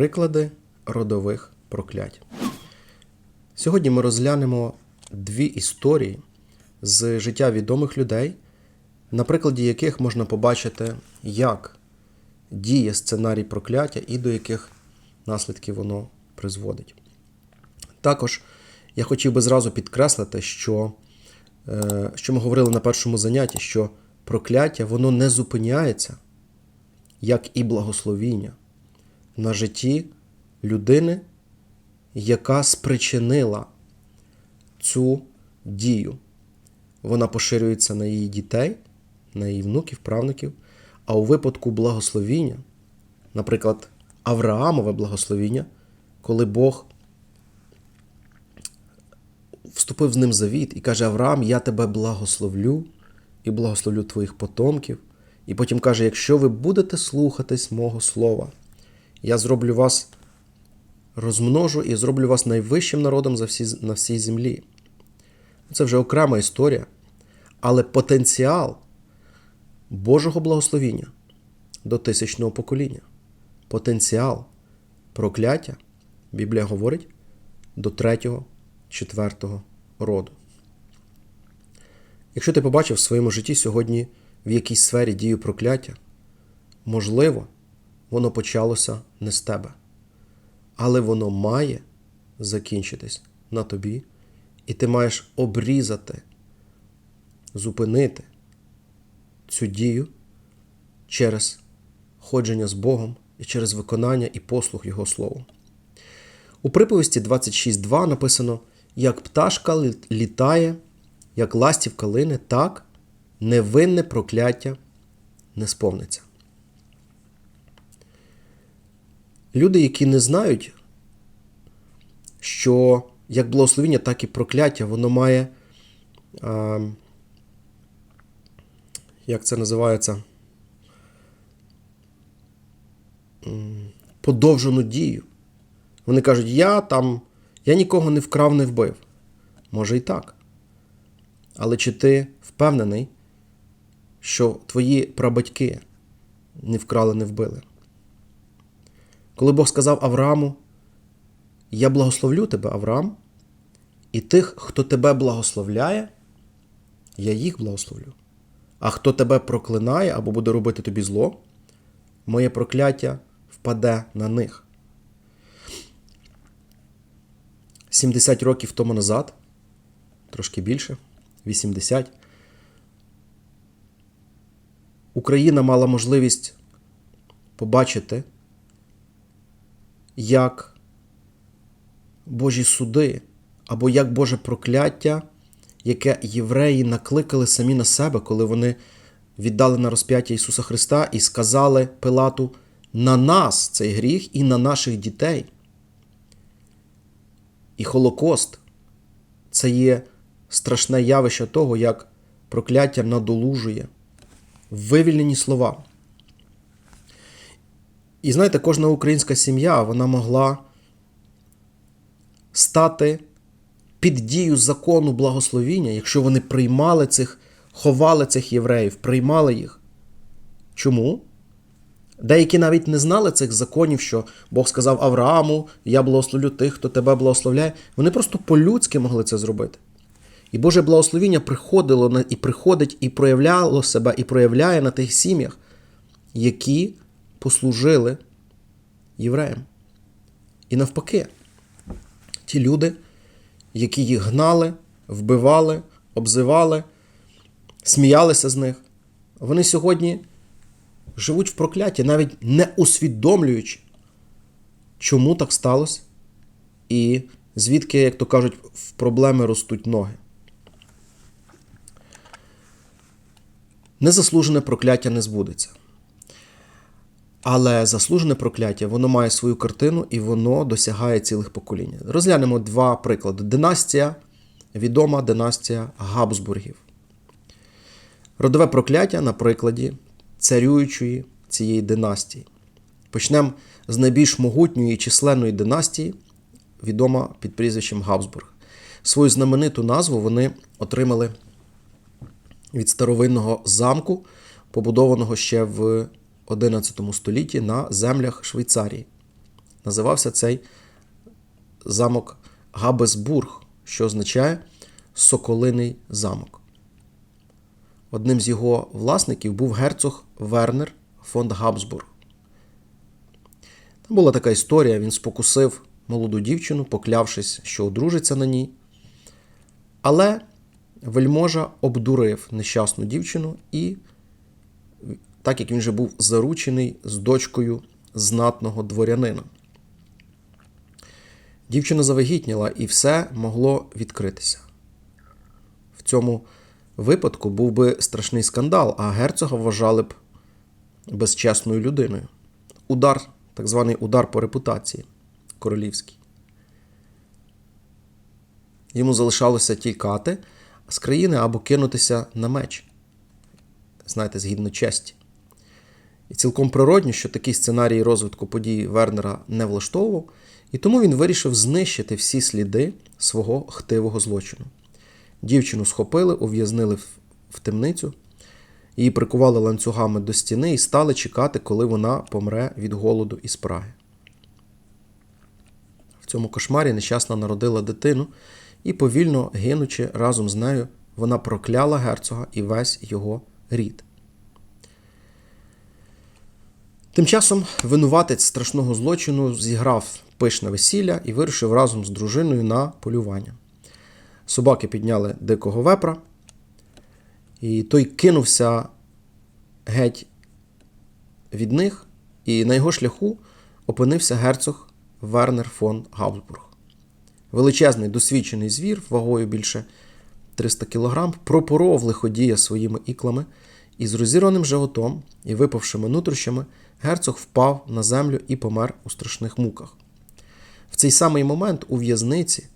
Приклади родових проклять. Сьогодні ми розглянемо дві історії з життя відомих людей, на прикладі яких можна побачити, як діє сценарій прокляття і до яких наслідків воно призводить. Також я хотів би зразу підкреслити, що, е, що ми говорили на першому занятті, що прокляття воно не зупиняється, як і благословіння на житті людини, яка спричинила цю дію. Вона поширюється на її дітей, на її внуків, правнуків. А у випадку благословіння, наприклад, Авраамове благословіння, коли Бог вступив з ним завіт і каже: Авраам, я тебе благословлю і благословлю твоїх потомків. І потім каже: якщо ви будете слухатись мого слова, я зроблю вас, розмножу і зроблю вас найвищим народом за всі, на всій землі. Це вже окрема історія. Але потенціал Божого благословіння до тисячного покоління, потенціал прокляття, Біблія говорить, до третього, четвертого роду. Якщо ти побачив в своєму житті сьогодні в якійсь сфері дію прокляття, можливо, воно почалося не з тебе, але воно має закінчитись на тобі, і ти маєш обрізати, зупинити цю дію через ходження з Богом і через виконання і послуг Його Слову. У приповісті 26.2 написано: як пташка літає, як ластівка лине, так невинне прокляття не сповниться. Люди, які не знають, що як благословіння, так і прокляття, воно має, а, як це називається, подовжену дію. Вони кажуть, я там, я нікого не вкрав, не вбив. Може і так. Але чи ти впевнений, що твої прабатьки не вкрали, не вбили? Коли Бог сказав Аврааму, я благословлю тебе, Авраам, і тих, хто тебе благословляє, я їх благословлю. А хто тебе проклинає або буде робити тобі зло, моє прокляття впаде на них. 70 років тому назад, трошки більше, 80, Україна мала можливість побачити, як Божі суди або як Боже прокляття, яке євреї накликали самі на себе, коли вони віддали на розп'яття Ісуса Христа і сказали Пилату на нас цей гріх і на наших дітей. І Холокост це є страшне явище того, як прокляття надолужує вивільнені слова. І знаєте, кожна українська сім'я вона могла стати під дію закону благословіння, якщо вони приймали цих, ховали цих євреїв, приймали їх. Чому? Деякі навіть не знали цих законів, що Бог сказав Аврааму, я благословлю тих, хто тебе благословляє. Вони просто по-людськи могли це зробити. І Боже благословіння приходило і приходить, і проявляло себе, і проявляє на тих сім'ях, які послужили євреям. І навпаки, ті люди, які їх гнали, вбивали, обзивали, сміялися з них, вони сьогодні живуть в прокляті, навіть не усвідомлюючи, чому так сталося, і звідки, як то кажуть, в проблеми ростуть ноги. Незаслужене прокляття не збудеться. Але заслужене прокляття воно має свою картину і воно досягає цілих поколінь. Розглянемо два приклади. Династія, відома династія Габсбургів. Родове прокляття на прикладі царюючої цієї династії. Почнемо з найбільш могутньої і численної династії, відома під прізвищем Габсбург. Свою знамениту назву вони отримали від старовинного замку, побудованого ще в XI столітті на землях Швейцарії. Називався цей замок Габесбург, що означає Соколиний замок. Одним з його власників був герцог Вернер фон Габсбург. Там була така історія: він спокусив молоду дівчину, поклявшись, що одружиться на ній. Але вельможа обдурив нещасну дівчину, і, так як він вже був заручений з дочкою знатного дворянина. Дівчина завагітніла, і все могло відкритися. В цьому випадку був би страшний скандал, а герцога вважали б безчесною людиною. Удар, так званий удар по репутації королівський. Йому залишалося тікати з країни або кинутися на меч, знаєте, згідно честі. І цілком природньо, що такий сценарій розвитку подій Вернера не влаштовував, і тому він вирішив знищити всі сліди свого хтивого злочину. Дівчину схопили, ув'язнили в темницю, її прикували ланцюгами до стіни і стали чекати, коли вона помре від голоду і спраги. В цьому кошмарі нещасна народила дитину і, повільно гинучи разом з нею, вона прокляла герцога і весь його рід. Тим часом винуватець страшного злочину зіграв пишне весілля і вирушив разом з дружиною на полювання. Собаки підняли дикого вепра, і той кинувся геть від них, і на його шляху опинився герцог Вернер фон Габсбург. Величезний досвідчений звір, вагою більше 300 кг, пропоров лиходія своїми іклами, і з розірваним животом і випавшими нутрощами герцог впав на землю і помер у страшних муках. В цей самий момент у в'язниці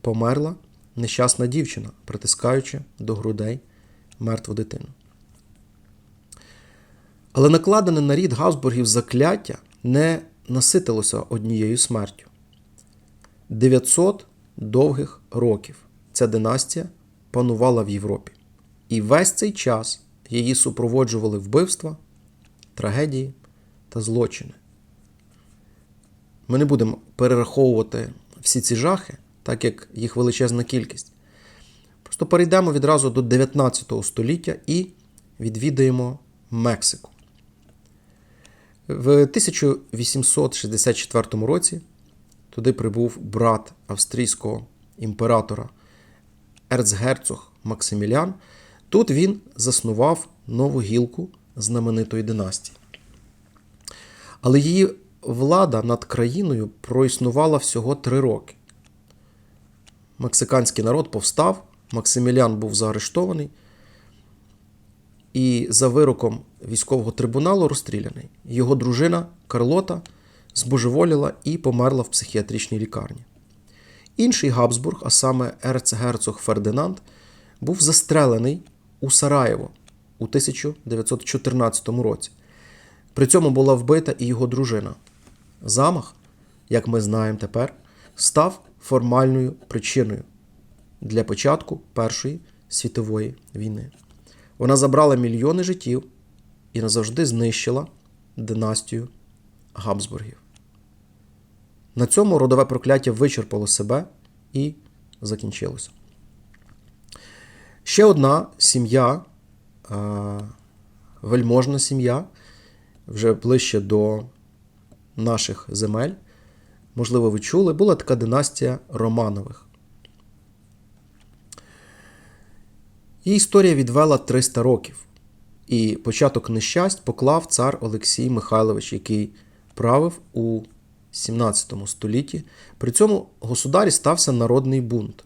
померла нещасна дівчина, притискаючи до грудей мертву дитину. Але накладене на рід Габсбургів закляття не наситилося однією смертю. 900 довгих років ця династія панувала в Європі. І весь цей час її супроводжували вбивства, трагедії та злочини. Ми не будемо перераховувати всі ці жахи, так як їх величезна кількість. Просто перейдемо відразу до 19 століття і відвідаємо Мексику. В 1864 році туди прибув брат австрійського імператора ерцгерцог Максимілян. Тут він заснував нову гілку знаменитої династії. Але її влада над країною проіснувала всього три роки. Мексиканський народ повстав, Максимілян був заарештований і за вироком військового трибуналу розстріляний. Його дружина Карлота збожеволіла і померла в психіатричній лікарні. Інший Габсбург, а саме ерцгерцог Фердинанд, був застрелений у Сараєво у 1914 році. При цьому була вбита і його дружина. Замах, як ми знаємо тепер, став формальною причиною для початку Першої світової війни. Вона забрала мільйони життів і назавжди знищила династію Габсбургів. На цьому родове прокляття вичерпало себе і закінчилося. Ще одна сім'я, вельможна сім'я, вже ближче до наших земель, можливо, ви чули, була така династія Романових. Її історія відвела 300 років, і початок нещасть поклав цар Олексій Михайлович, який правив у 17 столітті. При цьому государі стався народний бунт.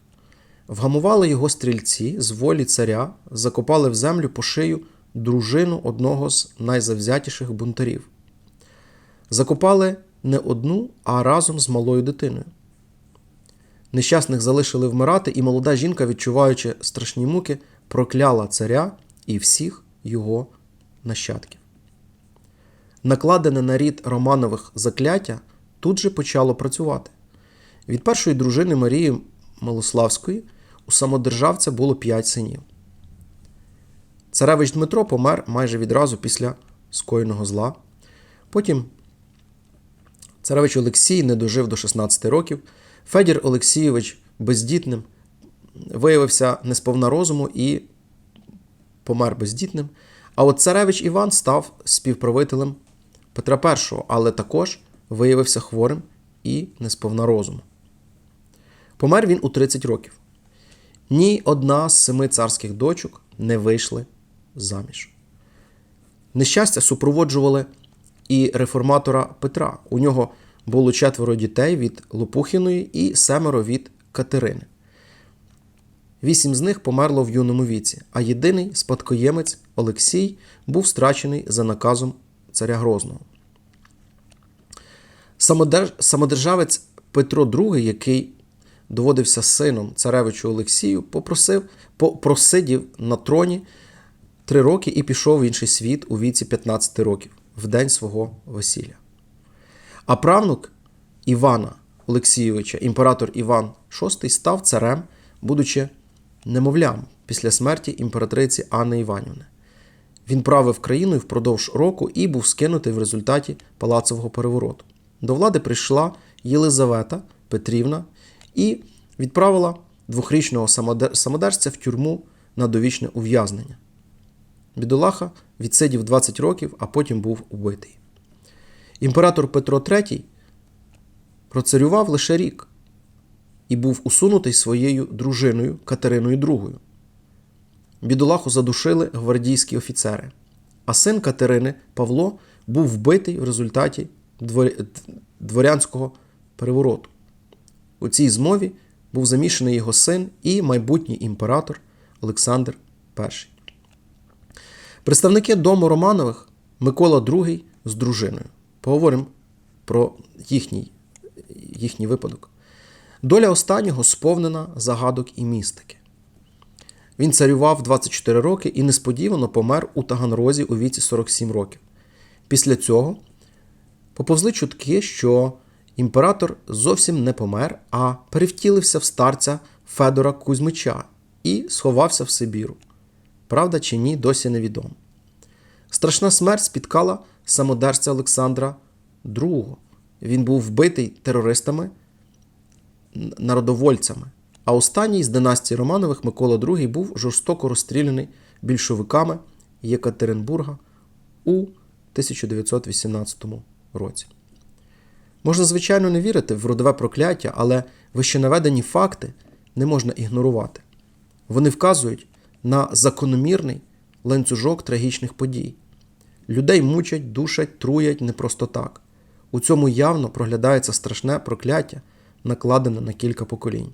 Вгамували його стрільці з волі царя, закопали в землю по шию дружину одного з найзавзятіших бунтарів. Закопали не одну, а разом з малою дитиною. Нещасних залишили вмирати, і молода жінка, відчуваючи страшні муки, прокляла царя і всіх його нащадків. Накладене на рід Романових закляття тут же почало працювати. Від першої дружини Марії Милославської у самодержавця було п'ять синів. Царевич Дмитро помер майже відразу після скоєного зла. Потім Царевич Олексій не дожив до 16 років. Федір Олексійович бездітним виявився несповна розуму і помер бездітним. А от царевич Іван став співправителем Петра І, але також виявився хворим і несповна розуму. Помер він у 30 років. Ні одна з семи царських дочок не вийшли заміж. Нещастя супроводжували і реформатора Петра. У нього було четверо дітей від Лопухіної і семеро від Катерини. Вісім з них померло в юному віці, а єдиний спадкоємець Олексій був страчений за наказом царя Грозного. Самодерж... Самодержавець Петро II, який доводився сином царевичу Олексію, попросив, просидів на троні три роки і пішов в інший світ у віці 15 років, в день свого весілля. А правнук Івана Олексійовича, імператор Іван VI, став царем, будучи немовлям після смерті імператриці Анни Іванівни. Він правив країною впродовж року і був скинутий в результаті палацового перевороту. До влади прийшла Єлизавета Петрівна і відправила двохрічного самодержця в тюрму на довічне ув'язнення. Бідолаха відсидів 20 років, а потім був убитий. Імператор Петро III процарював лише рік і був усунутий своєю дружиною Катериною II. Бідолаху задушили гвардійські офіцери, а син Катерини Павло був вбитий в результаті дворянського перевороту. У цій змові був замішаний його син і майбутній імператор Олександр І. Представники дому Романових Микола II з дружиною. Поговоримо про їхній, їхній випадок. Доля останнього сповнена загадок і містики. Він царював 24 роки і несподівано помер у Таганрозі у віці 47 років. Після цього поповзли чутки, що імператор зовсім не помер, а перевтілився в старця Федора Кузьмича і сховався в Сибіру. Правда чи ні, досі невідомо. Страшна смерть спіткала самодержця Олександра II. Він був вбитий терористами, народовольцями. А останній з династії Романових Микола II був жорстоко розстріляний більшовиками Єкатеринбурга у 1918 році. Можна, звичайно, не вірити в родове прокляття, але вищенаведені факти не можна ігнорувати. Вони вказують на закономірний ланцюжок трагічних подій. Людей мучать, душать, труять не просто так. У цьому явно проглядається страшне прокляття, накладене на кілька поколінь.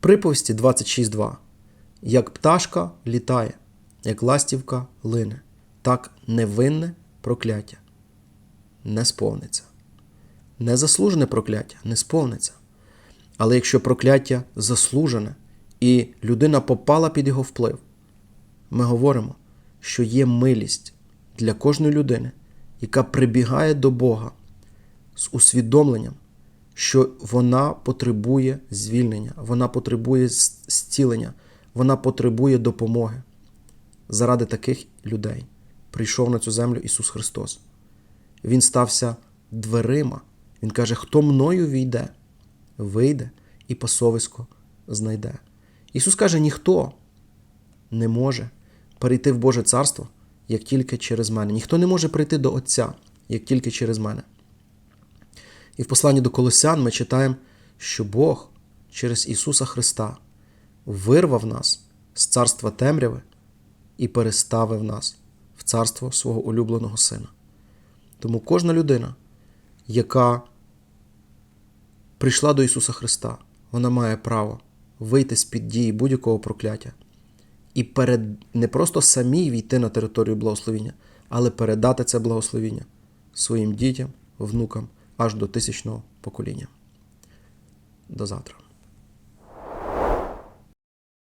Приповісті 26.2. Як пташка літає, як ластівка лине, так невинне прокляття не сповниться. Незаслужене прокляття не сповниться. Але якщо прокляття заслужене і людина попала під його вплив, ми говоримо, що є милість для кожної людини, яка прибігає до Бога з усвідомленням, що вона потребує звільнення, вона потребує зцілення, вона потребує допомоги. Заради таких людей прийшов на цю землю Ісус Христос. Він стався дверима. Він каже: хто мною війде, вийде і пасовисько знайде. Ісус каже, ніхто не може перейти в Боже Царство, як тільки через мене. Ніхто не може прийти до Отця, як тільки через мене. І в посланні до Колосян ми читаємо, що Бог через Ісуса Христа вирвав нас з царства темряви і переставив нас в царство свого улюбленого Сина. Тому кожна людина, яка прийшла до Ісуса Христа, вона має право вийти з під дії будь-якого прокляття і перед не просто самій війти на територію благословіння, але передати це благословіння своїм дітям, внукам аж до тисячного покоління. До завтра.